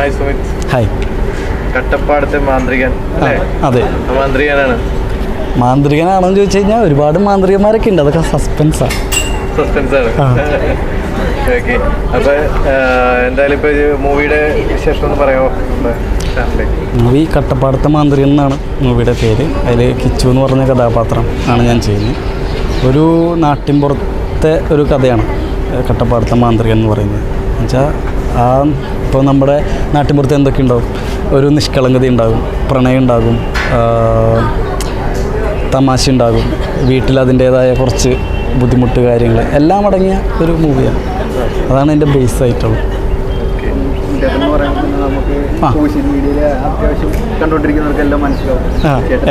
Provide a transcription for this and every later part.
Hi Sumit hi കട്ടപ്പാടത്തെ മാന്ത്രികൻ അതെ. മാന്ത്രികനാണ്. മാന്ത്രികനാണെന്ന് ചോദിച്ചു കഴിഞ്ഞാൽ ഒരുപാട് മാന്ത്രികന്മാരൊക്കെ ഉണ്ട്. അതൊക്കെ സസ്പെൻസാണ് സസ്പെൻസാണ്. ഓക്കെ അപ്പൊ എന്തായാലും ഇപ്പൊ മൂവിയുടെ വിശേഷം ഒന്ന് പറയാമോ? മൂവി കട്ടപ്പാടത്തെ മാന്ത്രികൻ എന്നാണ് മൂവിയുടെ പേര്. അതിൽ കിച്ചു എന്ന് പറഞ്ഞ കഥാപാത്രം ആണ് ഞാൻ ചെയ്യുന്നത്. ഒരു നാട്ടിൻപുറത്തെ ഒരു കഥയാണ് കട്ടപ്പാടത്തെ മാന്ത്രികൻ എന്ന് പറയുന്നത്. എന്നുവെച്ചാൽ ആ ഇപ്പോൾ നമ്മുടെ നാട്ടിൻപുറത്ത് എന്തൊക്കെ ഉണ്ടാവും? ഒരു നിഷ്കളങ്കത ഉണ്ടാകും പ്രണയം ഉണ്ടാകും തമാശ ഉണ്ടാകും. വീട്ടിൽ അതിന്റേതായ കുറച്ച് ബുദ്ധിമുട്ട് കാര്യങ്ങൾ എല്ലാം അടങ്ങിയ ഒരു മൂവിയാണ് അതാണ് എന്റെ ബേസ് ആയിട്ടുള്ളത്. നമുക്ക്. സോഷ്യൽ മീഡിയയിൽ അത്യാവശ്യം കണ്ടുകൊണ്ടിരിക്കുന്നവർക്കെല്ലാം മനസ്സിലാവും.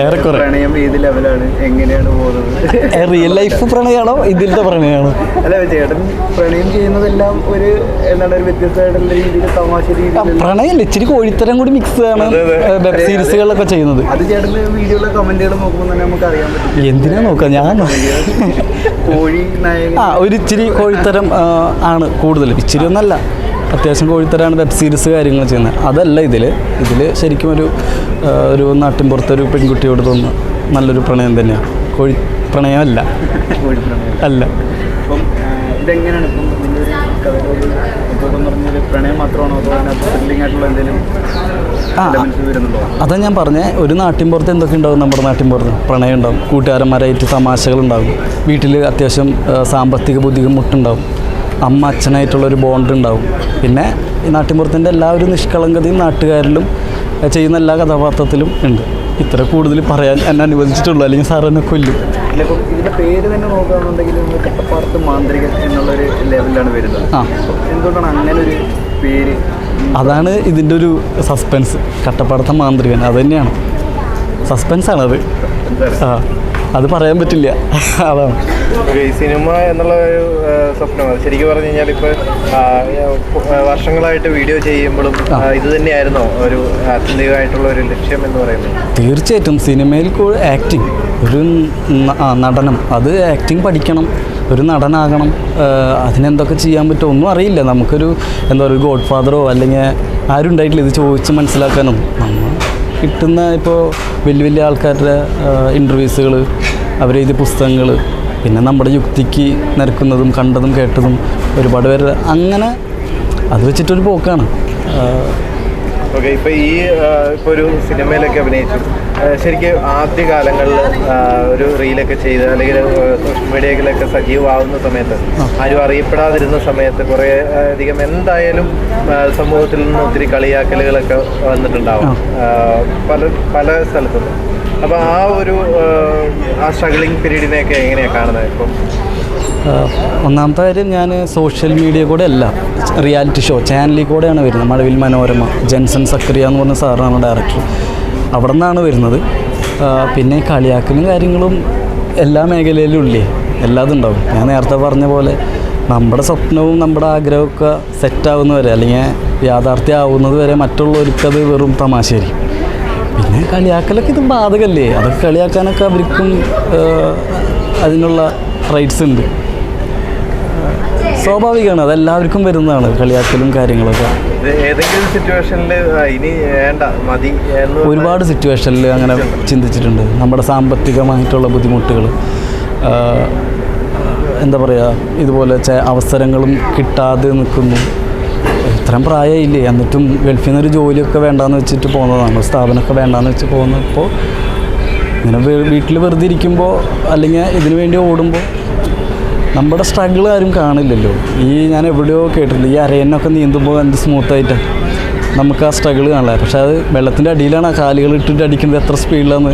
ഏറെക്കുറെ. പ്രണയം ഏത് ലെവലാണ്? എങ്ങനെയാണ് പോകുന്നത്? റിയൽ ലൈഫ് പ്രണയമാണോ ഇതിലത്തെ പ്രണയമാണോ അല്ല ചേട്ടൻ പ്രണയം ചെയ്യുന്നതെല്ലാം ഒരു എന്താണ് ഒരു വ്യത്യസ്തമായിട്ടുള്ള രീതിയിൽ തമാശ രീതി രീതിയിൽ പ്രണയമല്ല ഇച്ചിരി കോഴിത്തരം കൂടി മിക്സ് ആണ്. വെബ് സീരീസുകളിലൊക്കെ ചെയ്യുന്നത്. അത് ചേട്ടന്റെ വീഡിയോയിലെ കമന്റുകൾ നോക്കുമ്പോൾ തന്നെ നമുക്ക് അറിയാൻ പറ്റും. എന്തിനാ നോക്കാം? ഞാൻ കോഴി ആ ഒരു ഇച്ചിരി കോഴിത്തരം ആണ് കൂടുതൽ ഇച്ചിരി ഒന്നല്ല. അത്യാവശ്യം കോഴിത്തരാണ് വെബ് സീരീസ് കാര്യങ്ങൾ ചെയ്യുന്നത്. അതല്ല ഇതിൽ ഇതിൽ ശരിക്കും ഒരു ഒരു നാട്ടിൻപുറത്തെ ഒരു പെൺകുട്ടിയോട് തോന്നുന്ന നല്ലൊരു പ്രണയം തന്നെയാണ് കോഴി പ്രണയമല്ല. അല്ല. ഇതെങ്ങനെയാണ് അതോ ഞാൻ പറഞ്ഞേ. ഒരു നാട്ടിൻപുറത്ത് എന്തൊക്കെ ഉണ്ടാവും നമ്മുടെ നാട്ടിൻപുറത്ത് പ്രണയം ഉണ്ടാവും. കൂട്ടുകാരന്മാരായിട്ട് തമാശകളുണ്ടാവും വീട്ടിൽ അത്യാവശ്യം സാമ്പത്തിക ബുദ്ധിമുട്ടുണ്ടാവും. അമ്മ അച്ഛനായിട്ടുള്ളൊരു ബോണ്ട് ഉണ്ടാവും. പിന്നെ ഈ നാട്ടിൻപുറത്തിന്റെ എല്ലാ ഒരു നിഷ്കളങ്കതയും നാട്ടുകാരിലും ചെയ്യുന്ന എല്ലാ കഥാപാത്രത്തിലും ഉണ്ട്. ഇത്ര കൂടുതൽ പറയാൻ എന്നെ അനുവദിച്ചിട്ടുള്ളൂ. അല്ലെങ്കിൽ സാർ എന്നെ കൊല്ലും. പേര് തന്നെ നോക്കുകയാണെന്നുണ്ടെങ്കിൽ നമ്മൾ കട്ടപ്പാടത്ത് മാന്ത്രികൻ എന്നുള്ളൊരു ലെവലിലാണ് വരുന്നത്. ആ. അപ്പം എന്തുകൊണ്ടാണ് അങ്ങനെ ഒരു പേര്? അതാണ് ഇതിന്റെ ഒരു സസ്പെൻസ് കട്ടപ്പാടത്തെ മാന്ത്രികൻ. അത് തന്നെയാണ്. സസ്പെൻസാണത് ആ. അത് പറയാൻ പറ്റില്ല. അതാണ്. ഈ സിനിമ എന്നുള്ള ഒരു സ്വപ്നം. അത് ശരിക്കും പറഞ്ഞു കഴിഞ്ഞാൽ ഇപ്പോൾ വർഷങ്ങളായിട്ട് വീഡിയോ ചെയ്യുമ്പോഴും ഇത് തന്നെയായിരുന്നോ ഒരു ആത്യന്തികമായിട്ടുള്ള ഒരു ലക്ഷ്യം എന്ന് പറയുന്നത്? തീർച്ചയായിട്ടും സിനിമയിൽ കൂടെ ആക്ടിങ് ഒരു നടനം. അത് ആക്ടിങ് പഠിക്കണം ഒരു നടനാകണം അതിനെന്തൊക്കെ ചെയ്യാൻ പറ്റുമോ ഒന്നും അറിയില്ല. നമുക്കൊരു എന്താ പറയുക ഗോഡ് ഫാദറോ അല്ലെങ്കിൽ ആരും ഉണ്ടായിട്ടില്ല ഇത് ചോദിച്ച് മനസ്സിലാക്കാനൊന്നും നമ്മൾ കിട്ടുന്ന ഇപ്പോൾ വലിയ വലിയ ആൾക്കാരുടെ ഇന്റർവ്യൂസുകൾ അവരെഴുതിയ പുസ്തകങ്ങൾ പിന്നെ നമ്മുടെ യുക്തിക്ക് നിരക്കുന്നതും കണ്ടതും കേട്ടതും ഒരുപാട് പേര് അങ്ങനെ അത് വെച്ചിട്ടൊരു പോക്കാണ്. ഓക്കെ ഇപ്പോൾ ഈ ഇപ്പോൾ ഒരു സിനിമയിലൊക്കെ അഭിനയിച്ചു. ശരിക്കും ആദ്യ കാലങ്ങളിൽ ഒരു റീലൊക്കെ ചെയ്ത് അല്ലെങ്കിൽ സോഷ്യൽ മീഡിയയിലൊക്കെ സജീവമാവുന്ന സമയത്ത് ആരും അറിയപ്പെടാതിരുന്ന സമയത്ത് കുറേ അധികം എന്തായാലും സമൂഹത്തിൽ നിന്ന് ഒത്തിരി കളിയാക്കലുകളൊക്കെ വന്നിട്ടുണ്ടാവും. പല പല സ്ഥലത്തുനിന്നും അപ്പോൾ ആ ഒരു ആ, സ്ട്രഗ്ലിംഗ് പീരീഡിനെയൊക്കെ എങ്ങനെയാണ് കാണുന്നത് ഇപ്പം? ഒന്നാമത്തെ കാര്യം ഞാൻ സോഷ്യൽ മീഡിയ കൂടെ അല്ല റിയാലിറ്റി ഷോ ചാനലിൽ കൂടെയാണ് വരുന്നത്. മഴവിൽ മനോരമ ജെൻസൺ സക്രിയ എന്ന് പറഞ്ഞ സാറാണ് ഡയറക്ടർ. അവിടെ നിന്നാണ് വരുന്നത് പിന്നെ കളിയാക്കലും കാര്യങ്ങളും എല്ലാ മേഖലയിലും ഇല്ലേ എല്ലാതും ഉണ്ടാവും ഞാൻ നേരത്തെ പറഞ്ഞ പോലെ നമ്മുടെ സ്വപ്നവും നമ്മുടെ ആഗ്രഹമൊക്കെ സെറ്റാവുന്നവരെ അല്ലെങ്കിൽ യാഥാർത്ഥ്യമാവുന്നത് വരെ മറ്റുള്ളവർക്കത് വെറും തമാശയായിരിക്കും പിന്നെ കളിയാക്കലൊക്കെ ഇത് ബാധകല്ലേ അതൊക്കെ കളിയാക്കാനൊക്കെ അവർക്കും അതിനുള്ള റൈറ്റ്സ് ഉണ്ട്. സ്വാഭാവികമാണ് അതെല്ലാവർക്കും വരുന്നതാണ് കളിയാക്കലും കാര്യങ്ങളൊക്കെ. ഏതെങ്കിലും സിറ്റുവേഷനിൽ ഇനി വേണ്ട മതി ഒരുപാട് സിറ്റുവേഷനിൽ അങ്ങനെ ചിന്തിച്ചിട്ടുണ്ട്. നമ്മുടെ സാമ്പത്തികമായിട്ടുള്ള ബുദ്ധിമുട്ടുകൾ എന്താ പറയുക ഇതുപോലെ ച അവസരങ്ങളും കിട്ടാതെ നിൽക്കുന്നു. ഇത്രയും പ്രായമില്ലേ എന്നിട്ടും ഗൾഫിൽ നിന്നൊരു ജോലിയൊക്കെ വേണ്ടാന്ന് വെച്ചിട്ട് പോകുന്നതാണ്. സ്ഥാപനമൊക്കെ വേണ്ടാന്ന് വെച്ച് പോകുന്നപ്പോൾ ഇങ്ങനെ വീട്ടിൽ വെറുതെ ഇരിക്കുമ്പോൾ അല്ലെങ്കിൽ ഇതിനു വേണ്ടി ഓടുമ്പോൾ നമ്മുടെ സ്ട്രഗിൾ ആരും കാണില്ലല്ലോ. ഈ ഞാൻ എവിടെയോ കേട്ടിട്ടില്ല ഈ അരയനൊക്കെ നീന്തുമ്പോൾ എന്ത് സ്മൂത്തായിട്ട് നമുക്ക് ആ സ്ട്രഗിൾ കാണില്ല പക്ഷെ അത് വെള്ളത്തിന്റെ അടിയിലാണ് ആ കാലുകൾ ഇട്ടിട്ട് അടിക്കുന്നത് എത്ര സ്പീഡിലാന്ന്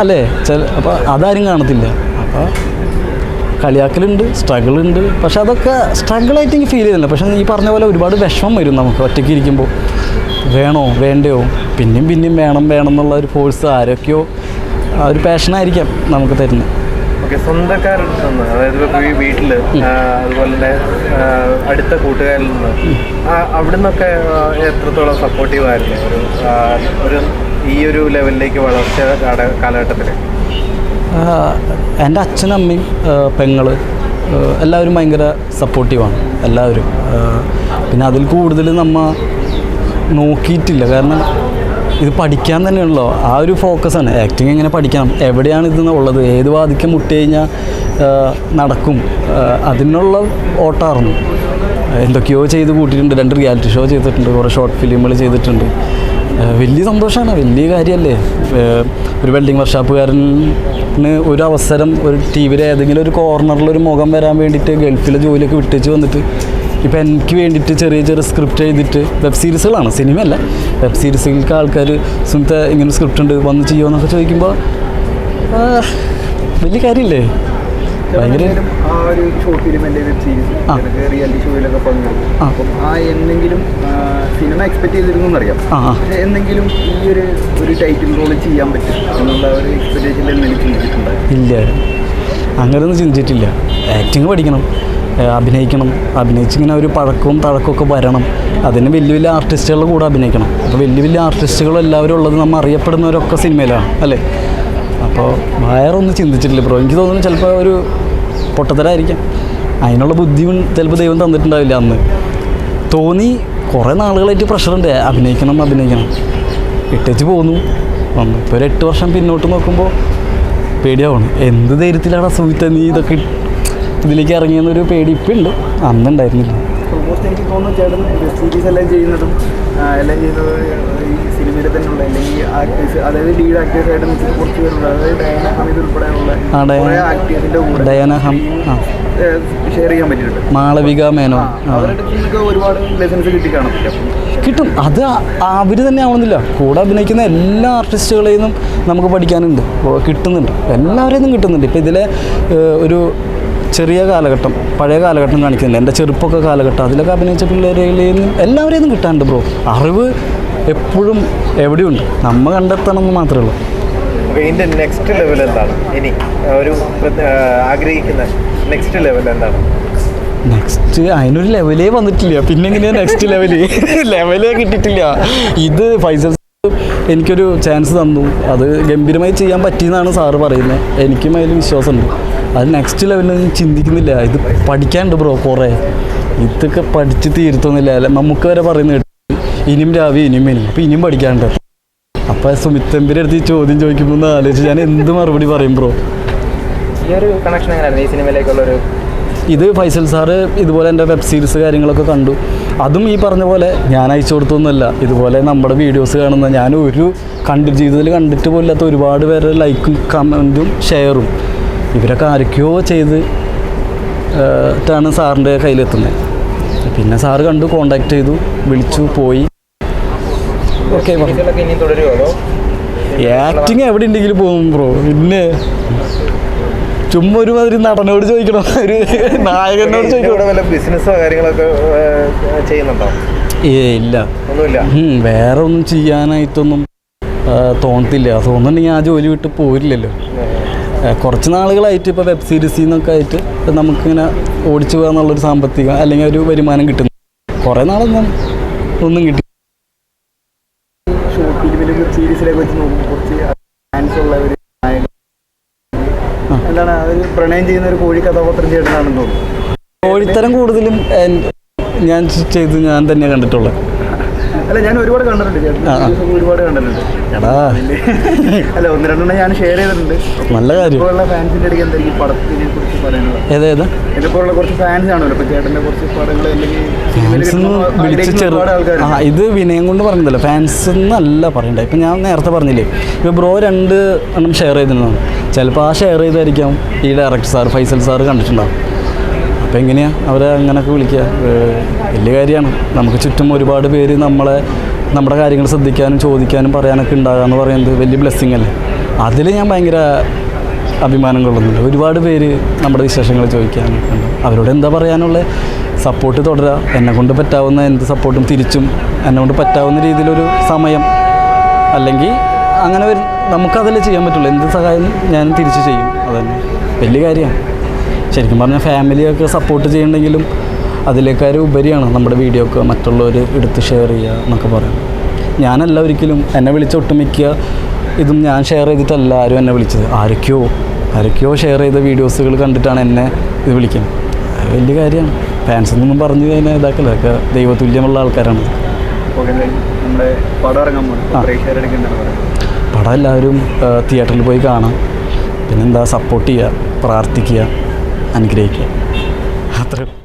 അല്ലേ? ചില അപ്പോൾ അതാരും കാണത്തില്ല. അപ്പോൾ കളിയാക്കലുണ്ട് സ്ട്രഗിൾ ഉണ്ട്. പക്ഷെ അതൊക്കെ സ്ട്രഗിളായിട്ട് എനിക്ക് ഫീൽ ചെയ്യുന്നില്ല. പക്ഷെ ഈ പറഞ്ഞ പോലെ ഒരുപാട് വിഷമം വരും നമുക്ക് ഒറ്റയ്ക്ക് ഇരിക്കുമ്പോൾ. വേണോ? വേണ്ടയോ? പിന്നെയും പിന്നെയും വേണം വേണം എന്നുള്ള ഒരു ഫോഴ്സ് ആരൊക്കെയോ ആ ഒരു പാഷനായിരിക്കാം നമുക്ക് തരുന്നത്. ഓക്കെ സ്വന്തക്കാരിൽ നിന്ന് അതായത് ഇപ്പോൾ ഈ വീട്ടിൽ അതുപോലെ തന്നെ അടുത്ത കൂട്ടുകാരിൽ നിന്ന് അവിടെ നിന്നൊക്കെ എത്രത്തോളം സപ്പോർട്ടീവ് ആയിരുന്നു ഒരു ഒരു ഈ ഒരു ലെവലിലേക്ക് വളർച്ച കാല- കാലഘട്ടത്തിൽ എന്റെ അച്ഛനും അമ്മയും പെങ്ങൾ എല്ലാവരും ഭയങ്കര സപ്പോർട്ടീവാണ് എല്ലാവരും. പിന്നെ അതിൽ കൂടുതൽ നമ്മൾ നോക്കിയിട്ടില്ല. കാരണം ഇത് പഠിക്കാൻ തന്നെയാണല്ലോ. ആ ഒരു ഫോക്കസാണ് ആക്ടിങ് എങ്ങനെ പഠിക്കണം? എവിടെയാണ് ഇത് ഉള്ളത്? ഏത് വാദിക്കം മുട്ടി കഴിഞ്ഞാൽ നടക്കും? അതിനുള്ള ഓട്ടായിരുന്നു എന്തൊക്കെയോ ചെയ്ത് കൂട്ടിയിട്ടുണ്ട്. രണ്ട് റിയാലിറ്റി ഷോ ചെയ്തിട്ടുണ്ട്. കുറേ ഷോർട്ട് ഫിലിമുകൾ ചെയ്തിട്ടുണ്ട്. വലിയ സന്തോഷമാണ്. വലിയ കാര്യമല്ലേ? ഒരു വെൽഡിങ് വർക്ക്ഷോപ്പുകാരന് ഒരു അവസരം ഒരു ടി വിയിലെ ഏതെങ്കിലും ഒരു കോർണറിൽ ഒരു മുഖം വരാൻ വേണ്ടിയിട്ട് ഗൾഫിലെ ജോലിയൊക്കെ വിട്ടേച്ച് വന്നിട്ട് ഇപ്പം എനിക്ക് വേണ്ടിയിട്ട് ചെറിയ ചെറിയ സ്ക്രിപ്റ്റ് എഴുതിയിട്ട് വെബ് സീരീസുകളാണ് സിനിമയല്ല. വെബ് സീരീസുകൾക്ക് ആൾക്കാർ സ്വന്ത ഇങ്ങനെ സ്ക്രിപ്റ്റ് ഉണ്ട് വന്ന് ചെയ്യുമോ എന്നൊക്കെ ചോദിക്കുമ്പോൾ വലിയ കാര്യമില്ലേ? ഭയങ്കര ആ ഒരു short film web series. Reality ഷോയിലൊക്കെ പങ്കെടുക്കും. ആ. അപ്പം ആ എന്തെങ്കിലും സിനിമ എക്സ്പെക്ട് ചെയ്തിരുന്നു എന്നറിയാം. ആ, ആ. പക്ഷേ എന്തെങ്കിലും ഈ ഒരു ഒരു ടൈറ്റിൽ റോൾ ചെയ്യാൻ പറ്റും എന്നുള്ള ഒരു എക്സ്പെക്ടേഷനിൽ എന്തെങ്കിലും ചിന്തിച്ചിട്ടുണ്ടായിരുന്നു ഇല്ല. അങ്ങനെയൊന്നും ചിന്തിച്ചിട്ടില്ല. ആക്ടിങ് പഠിക്കണം. അഭിനയിക്കണം. അഭിനയിച്ചിങ്ങനെ ഒരു പഴക്കവും തഴക്കമൊക്കെ വരണം. അതിന് വലിയ വലിയ ആർട്ടിസ്റ്റുകളുടെ കൂടെ അഭിനയിക്കണം. അപ്പോൾ വലിയ വലിയ ആർട്ടിസ്റ്റുകൾ എല്ലാവരും ഉള്ളത് നമ്മൾ അറിയപ്പെടുന്നവരൊക്കെ സിനിമയിലാണ് അല്ലേ? അപ്പോൾ വേറൊന്നും ചിന്തിച്ചിട്ടില്ല ബ്രോ. എനിക്ക് തോന്നുന്നു ചിലപ്പോൾ ഒരു പൊട്ടത്തരായിരിക്കാം. അതിനുള്ള ബുദ്ധിയും ചിലപ്പോൾ ദൈവം തന്നിട്ടുണ്ടാവില്ല അന്ന്. തോന്നി കുറേ നാളുകളായിട്ട് പ്രഷറുണ്ട്. അഭിനയിക്കണം അഭിനയിക്കണം. ഇട്ടേച്ച് പോന്നു. വന്നു. ഇപ്പോൾ ഒരു എട്ട് വർഷം പിന്നോട്ട് നോക്കുമ്പോൾ പേടിയാവണം. എന്ത് ധൈര്യത്തിലാണ് സുഹിത്ത നീ ഇതൊക്കെ ഇതിലേക്ക് ഇറങ്ങിയെന്നൊരു പേടി ഇപ്പം ഉണ്ട് അന്നുണ്ടായിരുന്നില്ല. ഓൾമോസ്റ്റ് എനിക്ക് തോന്നുന്നു ചേട്ടൻ വെബ് സീരീസ് എല്ലാം ചെയ്യുന്നതും ആ, എല്ലാം ചെയ്യുന്നത് ഈ സിനിമയിൽ തന്നെയുള്ള അല്ലെങ്കിൽ ആക്ടേഴ്സ് അതായത് ലീഡ് ആക്ടേഴ്സ് ആയിട്ട് നിൽക്കുന്ന കുറച്ച് പേരുണ്ട്. അതായത് ഡയന ഹമീദ് ഉൾപ്പെടെയുള്ള കുറേ ആക്ടേഴ്സിന്റെ കൂടെ ഡയന ഷെയർ ചെയ്യാൻ പറ്റിയിട്ടുണ്ട്. മാളവിക മേനോ അവരുടെ ഒരുപാട് ലെസൺസ് കിട്ടി കാണും കിട്ടും. അത് അവർ തന്നെ ആവുന്നില്ല കൂടെ അഭിനയിക്കുന്ന എല്ലാ ആർട്ടിസ്റ്റുകളെയും നമുക്ക് പഠിക്കാനുണ്ട്. കിട്ടുന്നുണ്ട്. എല്ലാവരെയും കിട്ടുന്നുണ്ട്. ഇപ്പം ഇതിലെ ഒരു ചെറിയ കാലഘട്ടം പഴയ കാലഘട്ടം കാണിക്കുന്നില്ല. എന്റെ ചെറുപ്പമൊക്കെ കാലഘട്ടം. അതിലൊക്കെ അഭിനയിച്ച പിള്ളേരിൽ നിന്നും എല്ലാവരെയും കിട്ടാണ്ട് ബ്രോ. അറിവ് എപ്പോഴും എവിടെയുണ്ട്? നമ്മൾ കണ്ടെത്തണം എന്ന് മാത്രമേ ഉള്ളൂ. ഇതിന്റെ നെക്സ്റ്റ് ലെവൽ എന്താണ്? ഇനി ഒരു ആഗ്രഹിക്കുന്ന നെക്സ്റ്റ് ലെവൽ എന്താണ്? നെക്സ്റ്റ് അതിനൊരു ലെവലേ വന്നിട്ടില്ല. പിന്നെ എങ്ങനെയാ നെക്സ്റ്റ് ലെവൽ ലെവലേ കിട്ടിയിട്ടില്ല. ഇത് ഫൈസൽ എനിക്കൊരു ചാൻസ് തന്നു. അത് ഗംഭീരമായി ചെയ്യാൻ പറ്റിയെന്നാണ് സാറ് പറയുന്നത്. എനിക്കും അതിൽ വിശ്വാസമുണ്ട്. അത് നെക്സ്റ്റ് ലെവലിൽ ചിന്തിക്കുന്നില്ല. ഇത് പഠിക്കാനുണ്ട് ബ്രോ കുറേ. ഇതൊക്കെ പഠിച്ച് തീരുത്തൊന്നുമില്ല അല്ല നമുക്ക് വരെ പറയുന്നത് ഇനിയും രാവി ഇനിയും ഇനിയും അപ്പോൾ ഇനിയും പഠിക്കാനുണ്ട്. അപ്പൊ സുമിത്തമ്പിന്റെ അടുത്ത് ഈ ചോദ്യം ചോദിക്കുമ്പോൾ ഒന്ന് ആലോചിച്ച് ഞാൻ എന്ത് മറുപടി പറയും ബ്രോ ഈ ഒരു കണക്ഷൻ എങ്ങനെയായിരുന്നു? ഈ ഇത് ഫൈസൽ സാറ് ഇതുപോലെ എന്റെ വെബ് സീരീസ് കാര്യങ്ങളൊക്കെ കണ്ടു. അതും ഈ പറഞ്ഞ പോലെ ഞാൻ അയച്ചു കൊടുത്തൊന്നുമല്ല. ഇതുപോലെ നമ്മുടെ വീഡിയോസ് കാണുന്ന ഞാൻ ഒരു കണ്ടിട്ട് ജീവിതത്തിൽ കണ്ടിട്ട് പോലില്ലാത്ത ഒരുപാട് പേരുടെ ലൈക്കും കമന്റും ഷെയറും ഇവരൊക്കെ ആരൊക്കെയോ ചെയ്ത് ാണ് സാറിന്റെ കയ്യിലെത്തുന്നത് പിന്നെ സാറ് കണ്ടു കോണ്ടാക്ട് ചെയ്തു വിളിച്ചു പോയി. ഓക്കെ ആക്ടിങ് എവിടെ ഉണ്ടെങ്കിലും പോകും ബ്രോ പിന്നെ ചുമ്മാ ഒരുമാതിരി നടനോട് ചോദിക്കണം. ഒരു നായകനോട് ചോദിക്കണം. കൂടെ വല്ല ബിസിനസ്സോ കാര്യങ്ങളൊക്കെ ചെയ്യുന്നുണ്ടോ? ഏ ഇല്ല. വേറെ ഒന്നും ചെയ്യാനായിട്ടൊന്നും തോന്നത്തില്ല. തോന്നുന്നുണ്ടെങ്കിൽ ആ ജോലി വിട്ട് പോരില്ലല്ലോ. കുറച്ച് നാളുകളായിട്ട് ഇപ്പോൾ വെബ് സീരീസിൽ നിന്നൊക്കെ ആയിട്ട് നമുക്കിങ്ങനെ ഓടിച്ചു പോകുക എന്നുള്ളൊരു സാമ്പത്തിക അല്ലെങ്കിൽ ഒരു വരുമാനം കിട്ടുന്നു. കുറേ നാളൊന്നും ഒന്നും കിട്ടി. എന്താണ് ഒരു പ്രണയം ചെയ്യുന്ന ഒരു കോഴി കഥാപാത്രം തോന്നുന്നു. കോഴിത്തരം കൂടുതലും ഞാൻ ചെയ്ത് ഞാൻ തന്നെ കണ്ടിട്ടുള്ളത്. അല്ല ഞാൻ ഒരുപാട് കണ്ടിട്ടുണ്ട് ഒരുപാട് കണ്ടിട്ടുണ്ട്. അല്ല ഒന്ന് രണ്ടെണ്ണം ഞാൻ ഷെയർ ചെയ്തിട്ടുണ്ട്. നല്ല കാര്യം. ഫാൻസിന്റെ ഇടയ്ക്ക് എന്തായിരിക്കും പടത്തിനെ കുറിച്ച് പറയാനുള്ളത് ഏതേതാ ഇതിപ്പോഴുള്ള കുറച്ച് ഫാൻസ് ആണല്ലോ. ഇപ്പൊ ചേട്ടന്റെ കുറച്ച് പടങ്ങൾ അല്ലെങ്കിൽ ഇത് വിനയം കൊണ്ട് പറഞ്ഞതല്ല. ഫാൻസ് എന്നല്ല പറയണ്ടേ. ഇപ്പം ഞാൻ നേരത്തെ പറഞ്ഞില്ലേ ഇപ്പോൾ ബ്രോ രണ്ട് എണ്ണം ഷെയർ ചെയ്തിരുന്നു. ചിലപ്പോൾ ആ ഷെയർ ചെയ്തായിരിക്കാം ഈ ഡയറക്ടർ സാർ ഫൈസൽ സാർ കണ്ടിട്ടുണ്ടാവും. അപ്പോൾ എങ്ങനെയാണ് അവരെ അങ്ങനെയൊക്കെ വിളിക്കുക? വലിയ കാര്യമാണ്. നമുക്ക് ചുറ്റും ഒരുപാട് പേര് നമ്മളെ നമ്മുടെ കാര്യങ്ങൾ ശ്രദ്ധിക്കാനും ചോദിക്കാനും പറയാനൊക്കെ ഉണ്ടാകുക എന്ന് പറയുന്നത് വലിയ ബ്ലെസ്സിങ് അല്ലേ? അതിൽ ഞാൻ ഭയങ്കര അഭിമാനം കൊള്ളുന്നുണ്ട്. ഒരുപാട് പേര് നമ്മുടെ വിശേഷങ്ങൾ ചോദിക്കാനൊക്കെ ഉണ്ട്. അവരോട് എന്താ പറയാനുള്ള? സപ്പോർട്ട് തുടരുക എന്നെ കൊണ്ട് പറ്റാവുന്ന എന്ത് സപ്പോർട്ടും തിരിച്ചും എന്നെ കൊണ്ട് പറ്റാവുന്ന രീതിയിലൊരു സമയം അല്ലെങ്കിൽ അങ്ങനെ വരും. നമുക്കതല്ലേ ചെയ്യാൻ പറ്റുള്ളൂ. എന്ത് സഹായം ഞാൻ തിരിച്ച് ചെയ്യും. അതന്നെ. വലിയ കാര്യമാണ്. ശരിക്കും പറഞ്ഞാൽ ഫാമിലിയൊക്കെ സപ്പോർട്ട് ചെയ്യണമെങ്കിലും അതിലേക്കാരും ഉപരിയാണ് നമ്മുടെ വീഡിയോ ഒക്കെ മറ്റുള്ളവർ എടുത്ത് ഷെയർ ചെയ്യുക എന്നൊക്കെ പറയാം ഞാനല്ല ഒരിക്കലും എന്നെ വിളിച്ച ഒട്ടുമിക്ക ഇതും ഞാൻ ഷെയർ ചെയ്തിട്ടല്ല ആരും എന്നെ വിളിച്ചത്. ആരൊക്കെയോ ആരൊക്കെയോ ഷെയർ ചെയ്ത വീഡിയോസുകൾ കണ്ടിട്ടാണ് എന്നെ ഇത് വിളിക്കുന്നത്. വലിയ കാര്യമാണ്. ഫാൻസ് എന്നൊന്നും പറഞ്ഞു കഴിഞ്ഞാൽ ഇതാക്കല്ല? അതൊക്കെ ദൈവതുല്യമുള്ള ആൾക്കാരാണ്. പടം എല്ലാവരും തിയേറ്ററിൽ പോയി കാണാം. പിന്നെന്താ സപ്പോർട്ട് ചെയ്യുക പ്രാർത്ഥിക്കുക. അനുഗ്രഹിക്കുക. അത്രയും